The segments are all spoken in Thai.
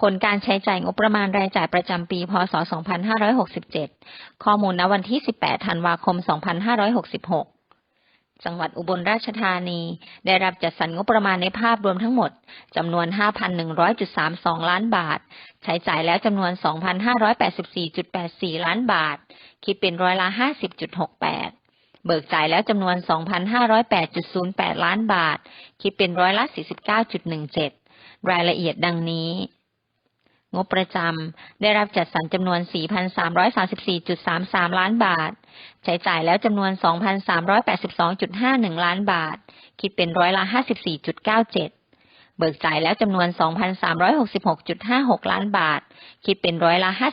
ผลการใช้จ่ายงบประมาณรายจ่ายประจำปี พศ 2567 ข้อมูลณวันที่ 18 ธันวาคม 2566 จังหวัดอุบลราชธานี ได้รับจัดสรรงบประมาณในภาพรวมทั้งหมดจำนวน 5,100.32 ล้านบาท ใช้จ่ายแล้วจำนวน 2,584.84 ล้านบาท คิดเป็นร้อยละ 50.68เบิกจ่ายแล้วจำนวน 2,508.08 ล้านบาท คิดเป็นร้อยละ 49.17 รายละเอียดดังนี้ งบประจำได้รับจัดสรรจำนวน 4,334.33 ล้านบาท ใช้จ่ายแล้วจำนวน 2,382.51 ล้านบาท คิดเป็นร้อยละ 54.97 เบิกจ่ายแล้วจำนวน 2,366.56 ล้านบาท คิดเป็นร้อยละ 54.60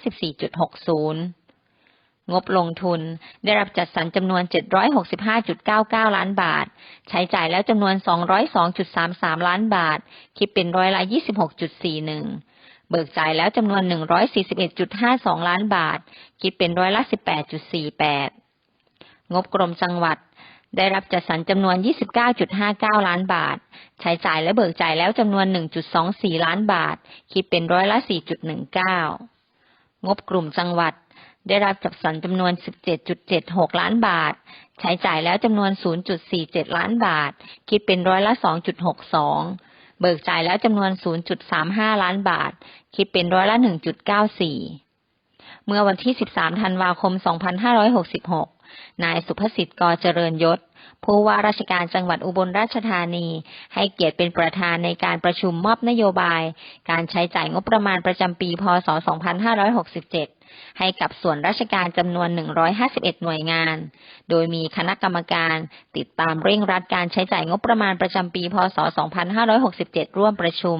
งบลงทุนได้รับจัดสรรจำนวน 765.99 ล้านบาท ใช้จ่ายแล้วจำนวน 202.33 ล้านบาท คิดเป็นร้อยละ 26.41 เบิกจ่ายแล้วจำนวน 141.52 ล้านบาท คิดเป็นร้อยละ 18.48 งบกรมจังหวัด ได้รับจัดสรรจำนวน 29.59 ล้านบาท ใช้จ่ายและเบิกจ่ายแล้วจำนวน 1.24 ล้านบาท คิดเป็นร้อยละ 4.19 งบกลุ่มจังหวัด ได้รับจัดสรรจำนวน 17.76 ล้านบาท ใช้จ่ายแล้วจำนวน 0.47 ล้านบาท คิดเป็นร้อยละ 2.62 เบิกจ่ายแล้วจำนวน 0.35 ล้านบาท คิดเป็นร้อยละ 1.94 เมื่อวันที่ 13 ธันวาคม 2566 นายสุภสิทธิ์กเจริญยศ ผู้ว่าราชการจังหวัดอุบลราชธานี ให้เกียรติเป็นประธานในการประชุมมอบนโยบาย การใช้จ่ายงบประมาณประจำปี พศ 2567ให้กับส่วนราชการจำนวน 151 หน่วยงาน โดยมีคณะกรรมการติดตามเร่งรัดการใช้จ่ายงบประมาณประจำปี พศ 2567 ร่วมประชุม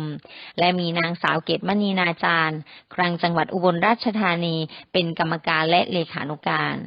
และมีนางสาวเกตมณีนาจารย์ ครังจังหวัดอุบลราชธานี เป็นกรรมการและเลขานุการ